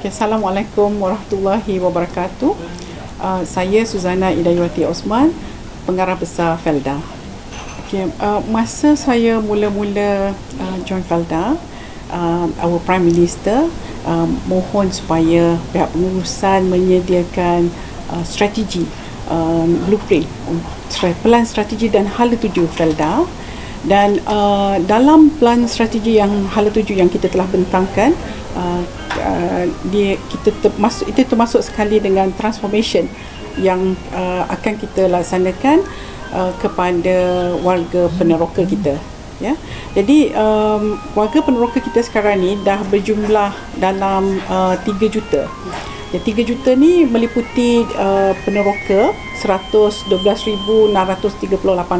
Assalamualaikum warahmatullahi wabarakatuh. Uh, saya Suzana Idayawati Osman, pengarah besar Felda. Okay, uh, masa saya mula-mula uh, join Felda, uh, our Prime Minister uh, mohon supaya pihak pengurusan menyediakan uh, strategi, uh, blueprint, um, pelan strategi dan hala tuju Felda. Dan uh, dalam plan strategi yang hala tuju yang kita telah bentangkan uh, uh, dia kita termasuk itu termasuk sekali dengan transformation yang uh, akan kita laksanakan uh, kepada warga peneroka kita ya. Jadi um, warga peneroka kita sekarang ni dah berjumlah dalam uh, 3 juta. Ya, 3 juta ni meliputi uh, peneroka 112,638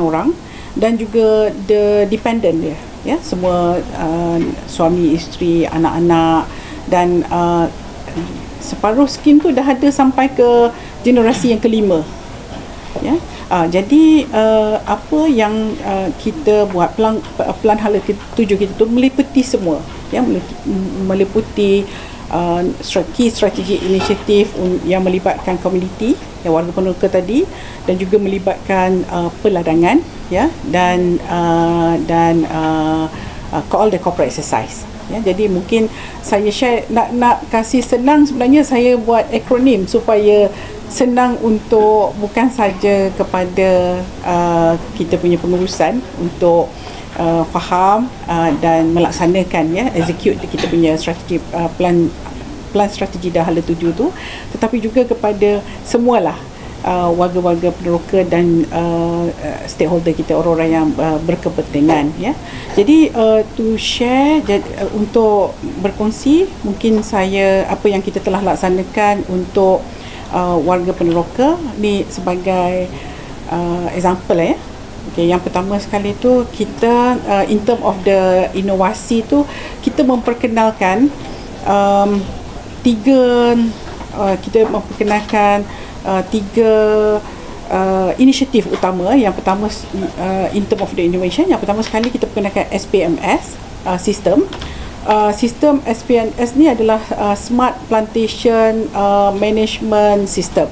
orang dan juga the dependent dia ya. Semua uh, suami isteri anak-anak dan uh, separuh skim tu dah ada sampai ke generasi yang kelima ya uh, jadi uh, apa yang uh, kita buat pelan pelan hala tuju kita tu meliputi semua. Ya meliputi, meliputi uh, stra- key strategic initiative un- yang melibatkan komuniti yang warga peneroka tadi dan juga melibatkan uh, peladangan ya dan uh, dan uh, uh, all the corporate exercise. Ya jadi mungkin saya share nak nak kasih senang sebenarnya saya buat akronim supaya senang untuk bukan saja kepada uh, kita punya pengurusan untuk uh, faham uh, dan melaksanakan ya execute kita punya strategi uh, plan plan strategi dah hala tuju tu tetapi juga kepada semualah uh, warga-warga peneroka dan uh, uh, stakeholder kita orang-orang yang uh, berkepentingan ya. Jadi uh, to share jad, uh, untuk berkongsi mungkin saya apa yang kita telah laksanakan untuk uh, warga peneroka ni sebagai uh, example ya. Okay, yang pertama sekali tu kita uh, in term of the inovasi tu kita memperkenalkan um, tiga uh, kita memperkenalkan uh, tiga uh, inisiatif utama yang pertama uh, in term of the innovation yang pertama sekali kita perkenalkan SPMS uh, sistem uh, sistem SPMS ni adalah uh, smart plantation uh, management system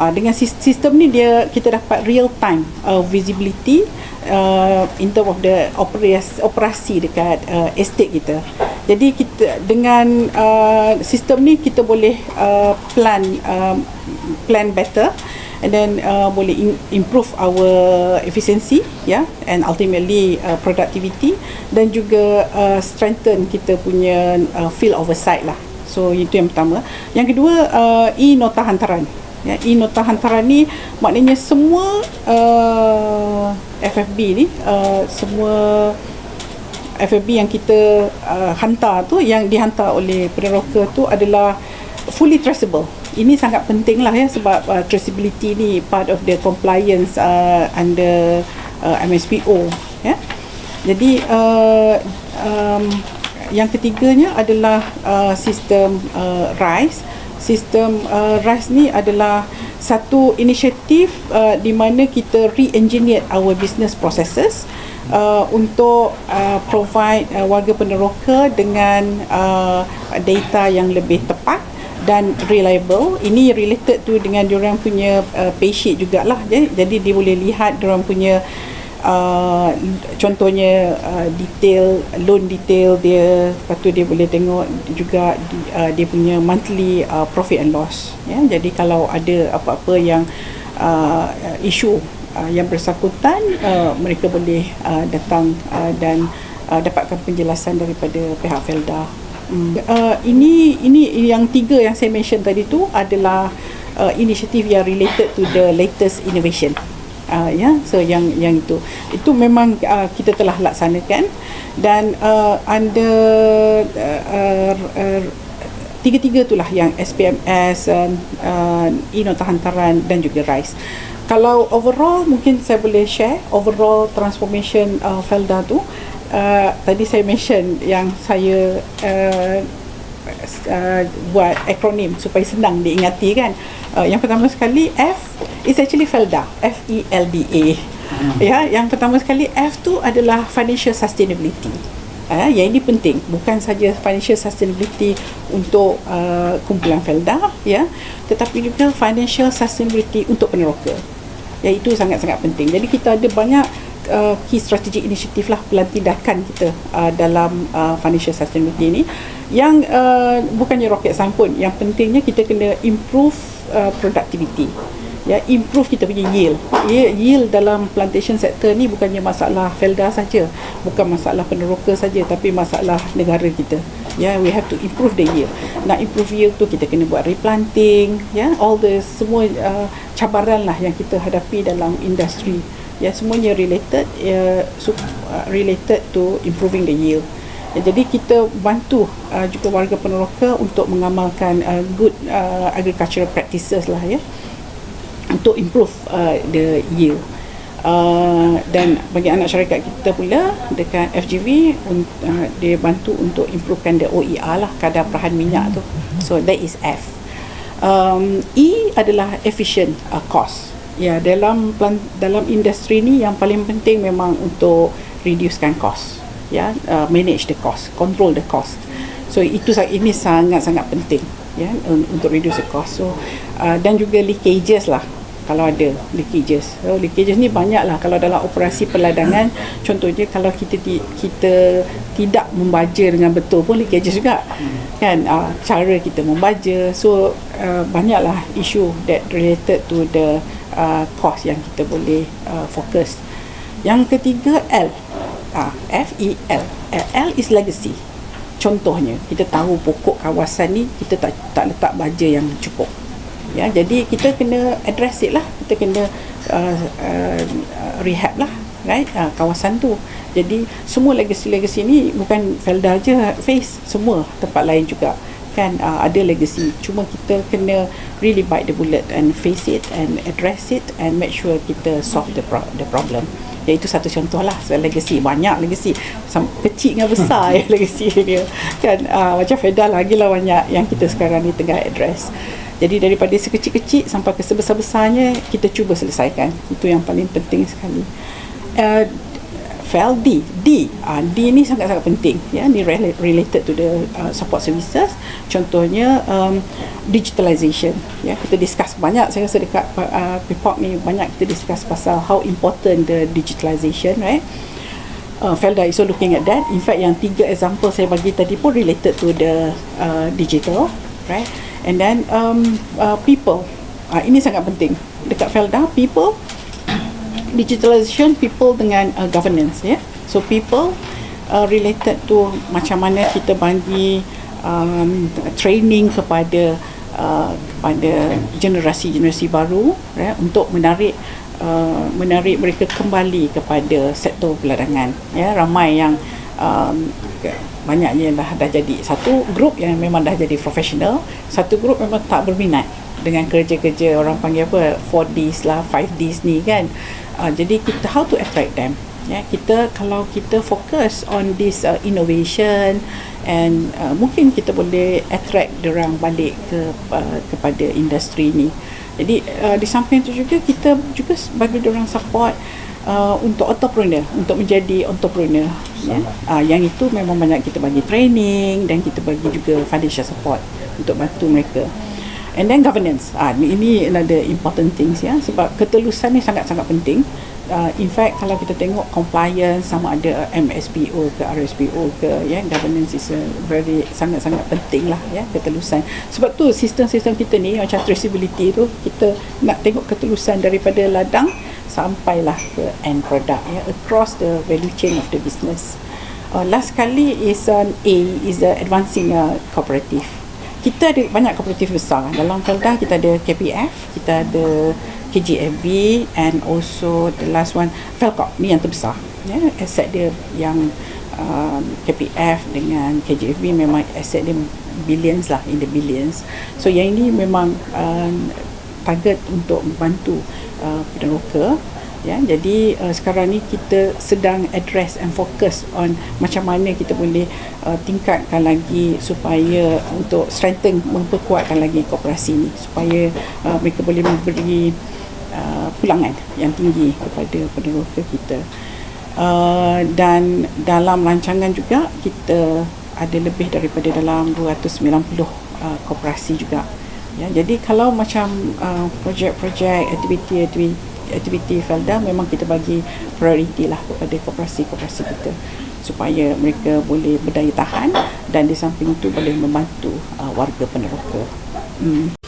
Uh, dengan sis- sistem ni dia kita dapat real time uh, visibility uh, in term of the operasi, operasi dekat uh, estate kita. Jadi kita dengan uh, sistem ni kita boleh uh, plan uh, plan better and then uh, boleh in, improve our efficiency ya yeah, and ultimately uh, productivity dan juga uh, strengthen kita punya uh, field oversight lah. So itu yang pertama. Yang kedua uh, e-nota hantaran. Ya, e-nota hantaran ni maknanya semua uh, FFB ni uh, semua FFB yang kita uh, hantar tu yang dihantar oleh peneroka tu adalah fully traceable. Ini sangat penting lah ya sebab uh, traceability ni part of the compliance uh, under uh, MSPO ya. Jadi uh, um, yang ketiganya adalah uh, sistem uh, RISE sistem uh, RISE ni adalah satu inisiatif uh, di mana kita re-engineer our business processes uh, untuk uh, provide uh, warga peneroka dengan uh, data yang lebih tepat dan reliable. Ini related tu dengan diorang punya uh, pay sheet jugalah. Ya. jadi dia boleh lihat diorang punya uh, contohnya uh, detail loan detail dia. Lepas tu dia boleh tengok juga uh, dia punya monthly uh, profit and loss. Ya jadi kalau ada apa-apa yang uh, isu uh, yang bersangkutan uh, mereka boleh uh, datang uh, dan uh, dapatkan penjelasan daripada pihak Felda Hmm. Uh, ini ini yang tiga yang saya mention tadi tu adalah uh, inisiatif yang related to the latest innovation. Uh, ya, so yang yang itu itu memang uh, kita telah laksanakan dan uh, under uh, uh, uh, tiga-tiga itulah yang SPMS, uh, uh, e-nota hantaran dan juga RISE. kalau overall mungkin saya boleh share overall transformation uh, Felda tu uh, tadi saya mention yang saya uh, uh, buat akronim supaya senang diingati kan. Uh, yang pertama sekali F is actually Felda F E L D A. Ya yang pertama sekali F tu adalah financial sustainability. Uh, yang ini penting bukan saja financial sustainability untuk uh, kumpulan Felda ya tetapi juga financial sustainability untuk peneroka. Yang itu sangat-sangat penting. Jadi kita ada banyak uh, key strategic initiative lah pelan tindakan kita uh, dalam uh, financial sustainability ini yang uh, bukannya rocket science pun yang pentingnya kita kena improve uh, productivity. Ya improve kita punya yield. Yield dalam plantation sector ni bukannya masalah Felda saja bukan masalah peneroka saja tapi masalah negara kita. Ya we have to improve the yield. Nak improve yield tu kita kena buat replanting ya all the semua uh, cabaran lah yang kita hadapi dalam industri ya semuanya related uh, related to improving the yield. Ya, jadi kita bantu uh, juga warga peneroka untuk mengamalkan uh, good uh, agricultural practices lah ya untuk improve uh, the yield. Uh, dan bagi anak syarikat kita pula dekat FGV uh, dia bantu untuk improvekan the OER lah kadar perahan minyak tu. So that is F. Um, E adalah efficient uh, cost ya dalam dalam industri ni yang paling penting memang untuk reducekan cost ya uh, manage the cost control the cost. So itu ini sangat sangat penting ya un- untuk reduce the cost. So uh, dan juga leakages lah kalau ada leakages. So, leakages ni banyak lah kalau dalam operasi perladangan. Contohnya kalau kita kita tidak membaja dengan betul pun leakages juga kan? Uh, cara kita membaja. So uh, banyaklah isu that related to the uh, cost yang kita boleh uh, fokus. Yang ketiga L. Uh, F E L. L is legacy. Contohnya kita tahu pokok kawasan ni kita tak tak letak baja yang cukup. Ya jadi kita kena address it lah. Kita kena uh, uh, rehab lah right? Uh, kawasan tu. Jadi semua legacy-legacy ni bukan Felda je face. Semua tempat lain juga kan uh, ada legacy. Cuma kita kena really bite the bullet and face it and address it and make sure kita solve the pro- the problem. Ya itu satu contoh lah. So, legacy banyak legacy. Sam- kecil dengan besar ya legacy dia. Kan uh, macam Feda lagi lah banyak yang kita sekarang ni tengah address. Jadi daripada sekecil-kecil sampai ke sebesar-besarnya kita cuba selesaikan. Itu yang paling penting sekali. Uh, file D. D. Uh, D ni sangat-sangat penting ya. Ni rela- related to the uh, support services. Contohnya um, digitalization ya. Kita discuss banyak saya rasa dekat uh, report ni banyak kita discuss pasal how important the digitalization right? Uh, Felda is looking at that. In fact yang tiga example saya bagi tadi pun related to the uh, digital right? And then um, uh, people. Uh, ini sangat penting. Dekat Felda people digitalization people dengan uh, governance ya. Yeah? So people uh, related to macam mana kita bagi um, training kepada uh, kepada generasi-generasi baru ya, untuk menarik uh, menarik mereka kembali kepada sektor peladangan ya ramai yang um, banyaknya dah dah jadi satu grup yang memang dah jadi profesional satu grup memang tak berminat dengan kerja-kerja orang panggil apa 4Ds lah 5Ds ni kan. Uh, jadi kita how to attract them? Ya kita kalau kita fokus on this uh, innovation and uh, mungkin kita boleh attract orang balik ke uh, kepada industri ni. Jadi uh, di samping itu juga kita juga bagi orang support uh, untuk entrepreneur untuk menjadi entrepreneur. Ya. Uh, yang itu memang banyak kita bagi training dan kita bagi juga financial support untuk bantu mereka and then governance. Ah ini, ini another important things ya. Sebab ketelusan ni sangat-sangat penting. Uh, in fact kalau kita tengok compliance sama ada MSPO ke RSPO ke ya yeah, governance is a very sangat-sangat penting lah ya ketelusan. Sebab tu sistem-sistem kita ni macam traceability tu kita nak tengok ketelusan daripada ladang sampailah ke end product ya across the value chain of the business. Uh, last kali is an A is the advancing uh, cooperative kita ada banyak kooperatif besar. Dalam Felda kita ada KPF kita ada KGFB and also the last one Felcop. Ni yang terbesar. Ya yeah, aset dia yang um, KPF dengan KGFB memang aset dia billions lah in the billions. So yang ini memang um, target untuk membantu uh, peneroka ya jadi uh, sekarang ni kita sedang address and focus on macam mana kita boleh uh, tingkatkan lagi supaya untuk strengthen memperkuatkan lagi koperasi ni supaya uh, mereka boleh memberi uh, pulangan yang tinggi kepada peneroka kita. Uh, dan dalam rancangan juga kita ada lebih daripada dalam 290 uh, koperasi juga. Ya jadi kalau macam uh, projek-projek aktiviti-aktiviti aktiviti Felda memang kita bagi prioriti lah kepada koperasi-koperasi kita supaya mereka boleh berdaya tahan dan di samping itu boleh membantu uh, warga peneroka. Hmm.